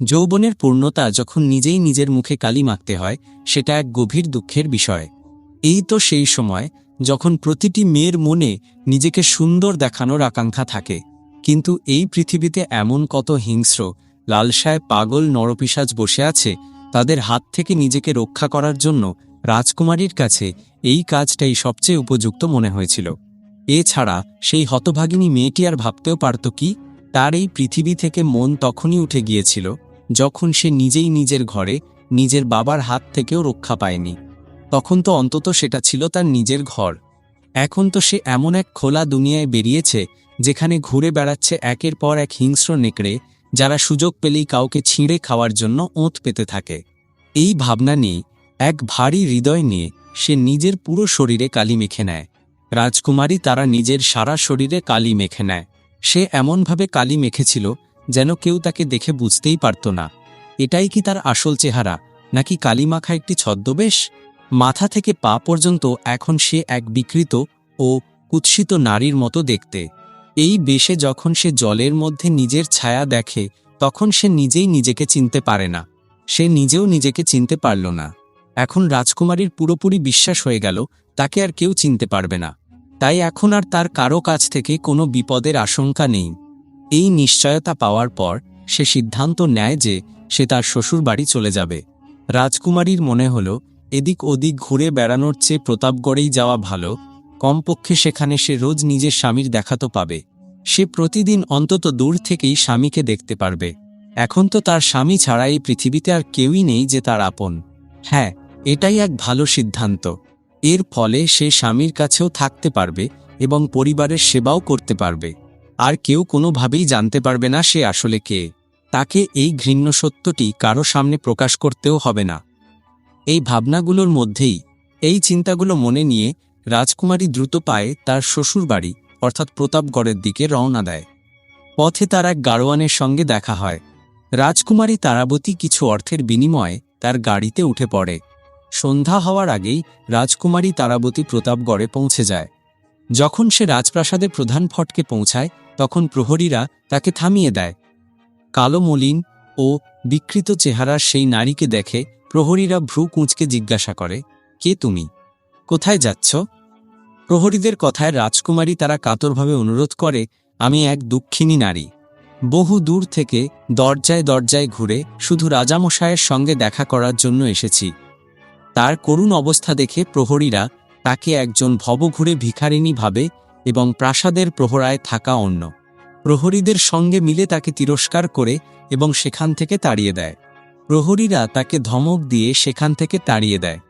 যৌবনের পূর্ণতা যখন নিজেই নিজের মুখে কালি মাখতে হয়, সেটা এক গভীর দুঃখের বিষয়। এই তো সেই সময় যখন প্রতিটি মেয়ের মনে নিজেকে সুন্দর দেখানোর আকাঙ্ক্ষা থাকে। কিন্তু এই পৃথিবীতে এমন কত হিংস্র, লালসায় পাগল নরপিসাজ বসে আছে, তাদের হাত থেকে নিজেকে রক্ষা করার জন্য রাজকুমারীর কাছে এই কাজটাই সবচেয়ে উপযুক্ত মনে হয়েছিল। এছাড়া সেই হতভাগিনী মেয়েটি আর ভাবতেও পারত কি, তার এই পৃথিবী থেকে মন তখনই উঠে গিয়েছিল যখন সে নিজেই নিজের ঘরে নিজের বাবার হাত থেকেও রক্ষা পায়নি। তখন তো অন্তত সেটা ছিল তার নিজের ঘর। এখন তো সে এমন এক খোলা দুনিয়ায় বেরিয়েছে, যেখানে ঘুরে বেড়াচ্ছে একের পর এক হিংস্র নেকড়ে, যারা সুযোগ পেলেই কাউকে ছিঁড়ে খাওয়ার জন্য ওঁত পেতে থাকে। এই ভাবনা নিয়ে, এক ভারী হৃদয় নিয়ে, সে নিজের পুরো শরীরে কালি মেখে নেয়। রাজকুমারী তারা নিজের সারা শরীরে কালি মেখে নেয়। সে এমনভাবে কালি মেখেছিল যেন কেউ তাকে দেখে বুঝতেই পারত না। এটাই কি তার আসল চেহারা, নাকি কালিমাখা একটি ছদ্মবেশ? মাথা থেকে পা পর্যন্ত এখন সে এক বিকৃত ও কুৎসিত নারীর মতো দেখতে। এই বেশে যখন সে জলের মধ্যে নিজের ছায়া দেখে, তখন সে নিজেই নিজেকে চিনতে পারে না। সে নিজেও নিজেকে চিনতে পারল না। এখন রাজকুমারীর পুরোপুরি বিশ্বাস হয়ে গেল, তাকে আর কেউ চিনতে পারবে না। তাই এখন আর তার কারও কাছ থেকে কোনো বিপদের আশঙ্কা নেই। এই নিশ্চয়তা পাওয়ার পর সে সিদ্ধান্ত নেয় যে সে তার শ্বশুর বাড়ি চলে যাবে। রাজকুমারীর মনে হল, এদিক ওদিক ঘুরে বেড়ানোর চেয়ে প্রতাপগড়েই যাওয়া ভালো, কমপক্ষে সেখানে সে রোজ নিজের স্বামীর দেখা তো পাবে। সে প্রতিদিন অন্তত দূর থেকেই স্বামীকে দেখতে পারবে। এখন তো তার স্বামী ছাড়া এই পৃথিবীতে আর কেউই নেই যে তার আপন। হ্যাঁ এটাই এক ভালো সিদ্ধান্ত। এর ফলে সে স্বামীর কাছেও থাকতে পারবে এবং পরিবারের সেবাও করতে পারবে। আর কেউ কোনোভাবেই জানতে পারবে না সে আসলে কে। তাকে এই ঘৃণ্য সত্যটি কারও সামনে প্রকাশ করতেও হবে না। এই ভাবনাগুলোর মধ্যেই, এই চিন্তাগুলো মনে নিয়ে রাজকুমারী দ্রুত পায়ে তার শ্বশুর বাড়ি, অর্থাৎ প্রতাপগড়ের দিকে রওনা দেয়। পথে তার এক গাড়োয়ানের সঙ্গে দেখা হয়। রাজকুমারী তারাবতী কিছু অর্থের বিনিময়ে তার গাড়িতে উঠে পড়ে। সন্ধ্যা হওয়ার আগেই রাজকুমারী তারাবতী প্রতাপগড়ে পৌঁছে যায়। যখন সে রাজপ্রাসাদের প্রধান ফটকে পৌঁছায় তখন প্রহরীরা তাকে থামিয়ে দেয়। কালো মলিন ও বিকৃত চেহারার সেই নারীকে দেখে প্রহরীরা ভ্রু কুঁচকে জিজ্ঞাসা করে, কে তুমি? কোথায় যাচ্ছ? প্রহরীদের কথায় রাজকুমারী তারা কাতরভাবে অনুরোধ করে, আমি এক দুঃখিনী নারী। বহু দূর থেকে দরজায় দরজায় ঘুরে শুধু রাজামশায়ের সঙ্গে দেখা করার জন্য এসেছি। তার করুণ অবস্থা দেখে প্রহরীরা তাকে একজন ভবঘুরে ভিখারিণী ভাবে এবং প্রাসাদের প্রহরায় থাকা অন্য প্রহরীদের সঙ্গে মিলে তাকে তিরস্কার করে এবং সেখান থেকে তাড়িয়ে দেয়। প্রহরীরা তাকে ধমক দিয়ে সেখান থেকে তাড়িয়ে দেয়।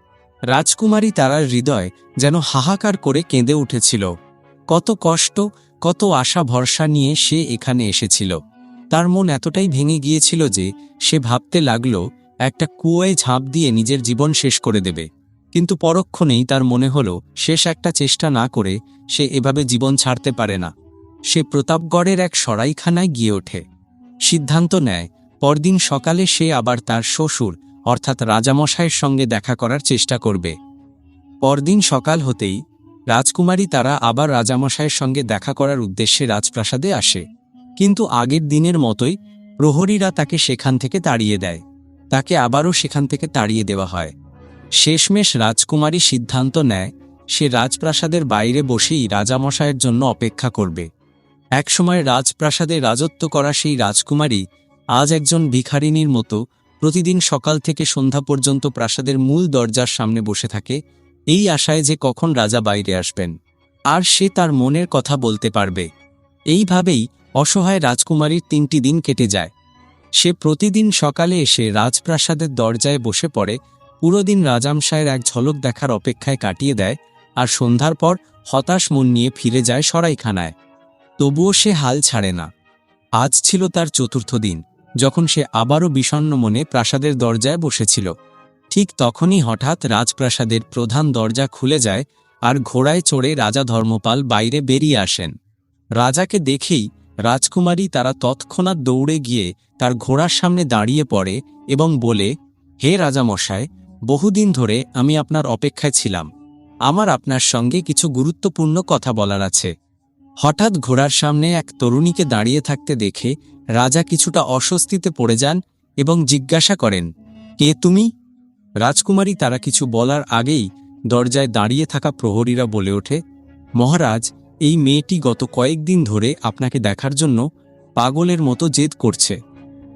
রাজকুমারী তারার হৃদয় যেন হাহাকার করে কেঁদে উঠেছিল। কত কষ্ট, কত আশা ভরসা নিয়ে সে এখানে এসেছিল। তার মন এতটাই ভেঙে গিয়েছিল যে সে ভাবতে লাগল, একটা কুয়োয় ঝাঁপ দিয়ে নিজের জীবন শেষ করে দেবে। কিন্তু পরক্ষণেই তার মনে হল, শেষ একটা চেষ্টা না করে সে এভাবে জীবন ছাড়তে পারে না। সে প্রতাপগড়ের এক সরাইখানায় গিয়ে ওঠে। সিদ্ধান্ত নেয়, পরদিন সকালে সে আবার তার শ্বশুর, অর্থাৎ রাজামশাইয়ের সঙ্গে দেখা করার চেষ্টা করবে। পরদিন সকাল হতেই রাজকুমারী তারা আবার রাজামশাইয়ের সঙ্গে দেখা করার উদ্দেশ্যে রাজপ্রাসাদে আসে। কিন্তু আগের দিনের মতোই প্রহরীরা তাকে সেখান থেকে তাড়িয়ে দেয়। তাকে আবারও সেখান থেকে তাড়িয়ে দেওয়া হয়। শেষমেশ রাজকুমারী সিদ্ধান্ত নেয়, সে রাজপ্রাসাদের বাইরে বসেই রাজামশায়ের জন্য অপেক্ষা করবে। একসময় রাজপ্রাসাদে রাজত্ব করা সেই রাজকুমারী আজ একজন ভিখারিনীর মতো প্রতিদিন সকাল থেকে সন্ধ্যা পর্যন্ত প্রাসাদের মূল দরজার সামনে বসে থাকে, এই আশায় যে কখন রাজা বাইরে আসবেন। আর সে তার মনের কথা বলতে পারবে। এইভাবেই অসহায় রাজকুমারীর তিনটি দিন কেটে যায়। সে প্রতিদিন সকালে এসে রাজপ্রাসাদের দরজায় বসে পড়ে পুরো দিন রাজামশায়ের এক ঝলক দেখার অপেক্ষায় কাটিয়ে দেয় আর সন্ধ্যার পর হতাশ মন নিয়ে ফিরে যায় সরাইখানায়। তবুও সে হাল ছাড়ে না। আজ ছিল তার চতুর্থ দিন, যখন সে আবারও বিষণ্ণ মনে প্রাসাদের দরজায় বসেছিল। ঠিক তখনই হঠাৎ রাজপ্রাসাদের প্রধান দরজা খুলে যায় আর ঘোড়ায় চড়ে রাজা ধর্মপাল বাইরে বেরিয়ে আসেন। রাজাকে দেখেই রাজকুমারী তারা তৎক্ষণাৎ দৌড়ে গিয়ে তার ঘোড়ার সামনে দাঁড়িয়ে পড়ে এবং বলে, হে রাজামশায় বহুদিন ধরে আমি আপনার অপেক্ষায় ছিলাম। আমার আপনার সঙ্গে কিছু গুরুত্বপূর্ণ কথা বলার আছে। হঠাৎ ঘোড়ার সামনে এক তরুণীকে দাঁড়িয়ে থাকতে দেখে রাজা কিছুটা অস্বস্তিতে পড়ে যান এবং জিজ্ঞাসা করেন, কে তুমি? রাজকুমারী তারা কিছু বলার আগেই দরজায় দাঁড়িয়ে থাকা প্রহরীরা বলে ওঠে, মহারাজ, এই মেয়েটি গত কয়েকদিন ধরে আপনাকে দেখার জন্য পাগলের মতো জেদ করছে।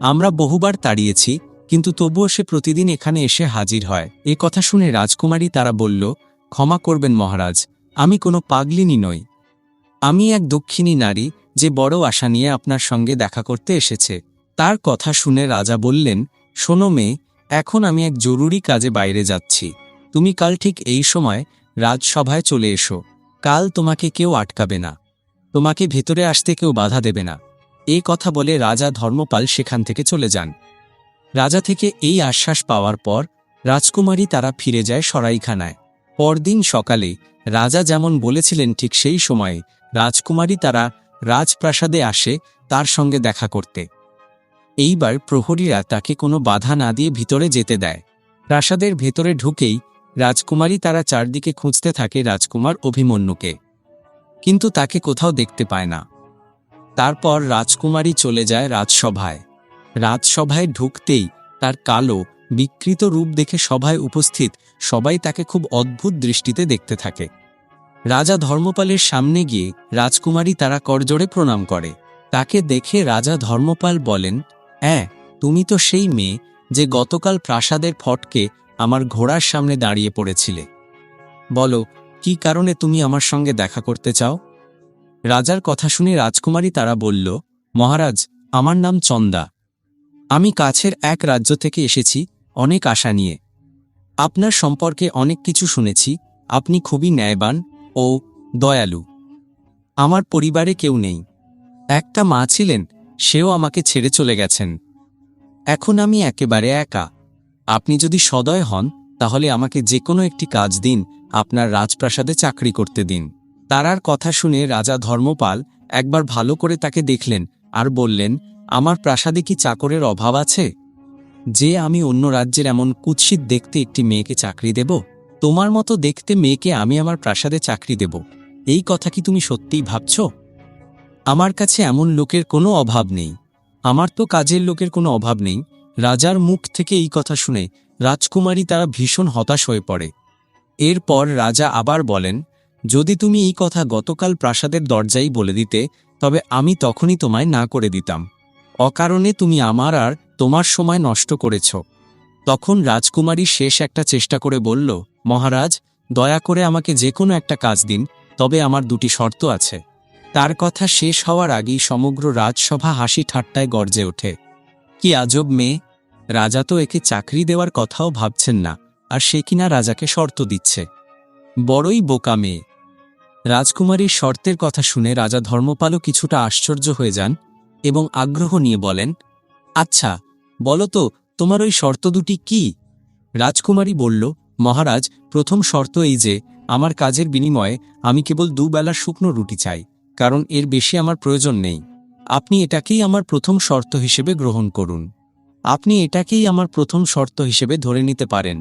আমরা বহুবার তাড়িয়েছি কিন্তু তবুও সে প্রতিদিন এখানে এসে হাজির হয়। এ কথা শুনে রাজকুমারী তারা বলল, ক্ষমা করবেন মহারাজ, আমি কোনো পাগলিনী নই। আমি এক দক্ষিণী নারী যে বড় আশা নিয়ে আপনার সঙ্গে দেখা করতে এসেছে। তার কথা শুনে রাজা বললেন, শোনো মেয়ে, এখন আমি এক জরুরি কাজে বাইরে যাচ্ছি। তুমি কাল ঠিক এই সময় রাজসভায় চলে এসো। কাল তোমাকে কেউ আটকাবে না। তোমাকে ভেতরে আসতে কেউ বাধা দেবে না। এই কথা বলে রাজা ধর্মপাল সেখান থেকে চলে যান। রাজা থেকে এই আশ্বাস পাওয়ার পর রাজকুমারী তারা ফিরে যায় সরাইখানায়। পরদিন সকালে রাজা যেমন বলেছিলেন ঠিক সেই সময়ে রাজকুমারী তারা রাজপ্রাসাদে আসে তার সঙ্গে দেখা করতে। এইবার প্রহরীরা তাকে কোনো বাধা না দিয়ে ভিতরে যেতে দেয়। প্রাসাদের ভেতরে ঢুকেই রাজকুমারী তারা চারদিকে খুঁজতে থাকে রাজকুমার অভিমন্যুকে। কিন্তু তাকে কোথাও দেখতে পায় না। তারপর রাজকুমারী চলে যায় রাজসভায়। রাজসভায় ঢুকতেই তার কালো, বিকৃত রূপ দেখে সভায় উপস্থিত সবাই তাকে খুব অদ্ভুত দৃষ্টিতে দেখতে থাকে। রাজা ধর্মপালের সামনে গিয়ে রাজকুমারী তারা করজোড়ে প্রণাম করে। তাকে দেখে রাজা ধর্মপাল বলেন হ্যাঁ তুমি তো সেই মেয়ে যে গতকাল প্রাসাদের ফটকে আমার ঘোড়ার সামনে দাঁড়িয়ে পড়েছিলে। বলো, কি কারণে তুমি আমার সঙ্গে দেখা করতে চাও? রাজার কথা শুনে রাজকুমারী তারা বলল, মহারাজ, আমার নাম চন্দা। আমি কাছের এক রাজ্য থেকে এসেছি, অনেক আশা নিয়ে। আপনার সম্পর্কে অনেক কিছু শুনেছি, আপনি খুবই ন্যায়বান ও দয়ালু। আমার পরিবারে কেউ নেই। একটা মা ছিলেন, সেও আমাকে ছেড়ে চলে গেছেন। এখন আমি একেবারে একা। আপনি যদি সদয় হন, তাহলে আমাকে যে কোনো একটি কাজ দিন, আপনার রাজপ্রাসাদে চাকরি করতে দিন। তারার কথা শুনে রাজা ধর্মপাল একবার ভালো করে তাকে দেখলেন আর বললেন আমার প্রাসাদে কি চাকরের অভাব আছে? যে আমি অন্য রাজ্যের এমন কুৎসিত দেখতে একটি মেয়েকে চাকরি দেব, তোমার মতো দেখতে মেয়েকে আমি আমার প্রাসাদে চাকরি দেব, এই কথা কি তুমি সত্যিই ভাবছ? আমার কাছে এমন লোকের কোনো অভাব নেই। আমার তো কাজের লোকের কোনো অভাব নেই। রাজার মুখ থেকে এই কথা শুনে রাজকুমারী তারা ভীষণ হতাশ হয়ে পড়ে। এরপর রাজা আবার বলেন, যদি তুমি এই কথা গতকাল প্রাসাদের দরজাই বলে দিতে, তবে আমি তখনই তোমায় না করে দিতাম। অকারণে তুমি আমার আর তোমার সময় নষ্ট করেছ। তখন রাজকুমারী শেষ একটা চেষ্টা করে বলল, মহারাজ, দয়া করে আমাকে যে কোনো একটা কাজ দিন, তবে আমার দুটি শর্ত আছে। তার কথা শেষ হওয়ার আগেই সমগ্র রাজসভা হাসি ঠাট্টায় গর্জে ওঠে। কি আজব মেয়ে! রাজা তো একে চাকরি দেওয়ার কথাও ভাবছেন না, আর সে কিনা রাজাকে শর্ত দিচ্ছে। বড়ই বোকা মেয়ে! রাজকুমারীর শর্তের কথা শুনে রাজা ধর্মপালও কিছুটা আশ্চর্য হয়ে যান। এবং আগ্রহ নিয়ে বলেন আচ্ছা বলো তো, তোমার ওই শর্ত দুটি কি? রাজকুমারী বলল, মহারাজ, প্রথম শর্ত এই যে, আমার কাজের বিনিময়ে আমি কেবল দুবেলা শুকনো রুটি চাই, কারণ এর বেশি আমার প্রয়োজন নেই। আপনি এটাকেই আমার প্রথম শর্ত হিসেবে গ্রহণ করুন। আপনি এটাকেই আমার প্রথম শর্ত হিসেবে ধরে নিতে পারেন।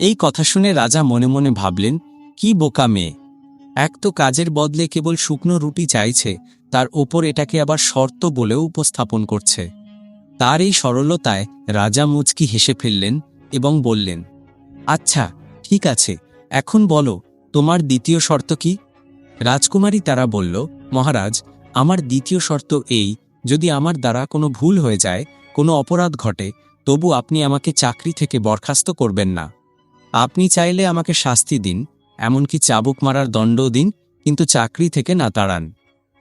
এই কথা শুনে রাজা মনে মনে ভাবলেন, কি বোকা মেয়ে! এক তো কাজের বদলে কেবল শুকনো রুটি চাইছে, তার ওপর এটাকে আবার শর্ত বলেও উপস্থাপন করছে। তার এই সরলতায় রাজা মুচকি হেসে ফেললেন এবং বললেন আচ্ছা ঠিক আছে, এখন বলো, তোমার দ্বিতীয় শর্ত কি? রাজকুমারী তারা বলল, মহারাজ, আমার দ্বিতীয় শর্ত এই, যদি আমার দ্বারা কোনো ভুল হয়ে যায়, কোনো অপরাধ ঘটে, তবু আপনি আমাকে চাকরি থেকে বরখাস্ত করবেন না। আপনি চাইলে আমাকে শাস্তি দিন এমনকি চাবুক মারার দণ্ডও দিন, কিন্তু চাকরি থেকে না তাড়ান।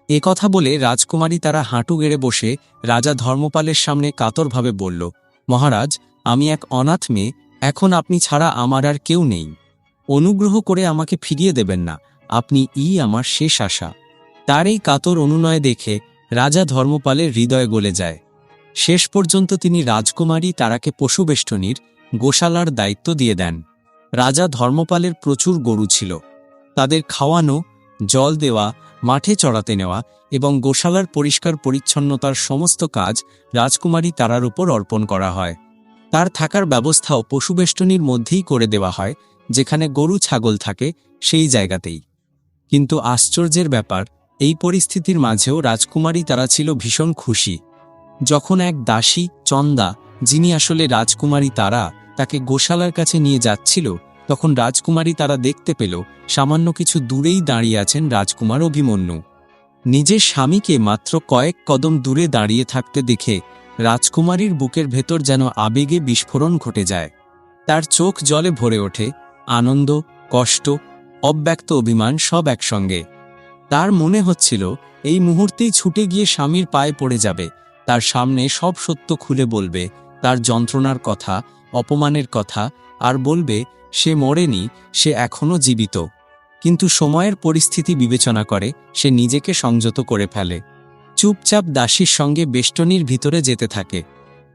এ কথা বলে রাজকুমারী তারা হাঁটু গেড়ে বসে রাজা ধর্মপালের সামনে কাতরভাবে বলল, মহারাজ, আমি এক অনাথ মেয়ে, এখন আপনি ছাড়া আমার আর কেউ নেই। অনুগ্রহ করে আমাকে ফিরিয়ে দেবেন না, আপনি ই আমার শেষ আশা। তার এই কাতর অনুনয় দেখে রাজা ধর্মপালের হৃদয় গলে যায়। শেষ পর্যন্ত তিনি রাজকুমারী তারাকে পশুবেষ্টনীর গোশালার দায়িত্ব দিয়ে দেন। রাজা ধর্মপালের প্রচুর গরু ছিল। তাদের খাওয়ানো, জল দেওয়া, মাঠে চড়াতে নেওয়া এবং গোশালার পরিষ্কার পরিচ্ছন্নতার সমস্ত কাজ রাজকুমারী তারার উপর অর্পণ করা হয়। তার থাকার ব্যবস্থাও পশুবেষ্টনীর মধ্যেই করে দেওয়া হয়, যেখানে গরু ছাগল থাকে সেই জায়গাতেই। কিন্তু আশ্চর্যের ব্যাপার, এই পরিস্থিতির মাঝেও রাজকুমারী তারা ছিল ভীষণ খুশি। যখন এক দাসী, চন্দা, যিনি আসলে রাজকুমারী তারা তাকে গোশালার কাছে নিয়ে যাচ্ছিল, তখন রাজকুমারী তারা দেখতে পেল, সামান্য কিছু দূরেই দাঁড়িয়ে আছেন রাজকুমার অভিমন্যু। নিজের স্বামীকে মাত্র কয়েক কদম দূরে দাঁড়িয়ে থাকতে দেখে রাজকুমারীর বুকের ভেতর যেন আবেগে বিস্ফোরণ ঘটে যায়। তার চোখ জলে ভরে ওঠে, আনন্দ, কষ্ট, অব্যক্ত অভিমান সব একসঙ্গে। তার মনে হচ্ছিল, এই মুহূর্তেই ছুটে গিয়ে স্বামীর পায়ে পড়ে যাবে, তার সামনে সব সত্য খুলে বলবে তার যন্ত্রণার কথা, অপমানের কথা, আর বলবে, সে মরেনি, সে এখনও জীবিত। কিন্তু সময়ের পরিস্থিতি বিবেচনা করে, সে নিজেকে সংযত করে ফেলে। চুপচাপ দাসীর সঙ্গে বেষ্টনীর ভিতরে যেতে থাকে।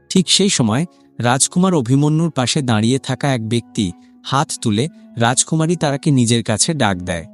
ঠিক সেই সময়, রাজকুমার অভিমন্যুর পাশে দাঁড়িয়ে থাকা এক ব্যক্তি হাত তুলে রাজকুমারী তারাকে নিজের কাছে ডাক দেয়।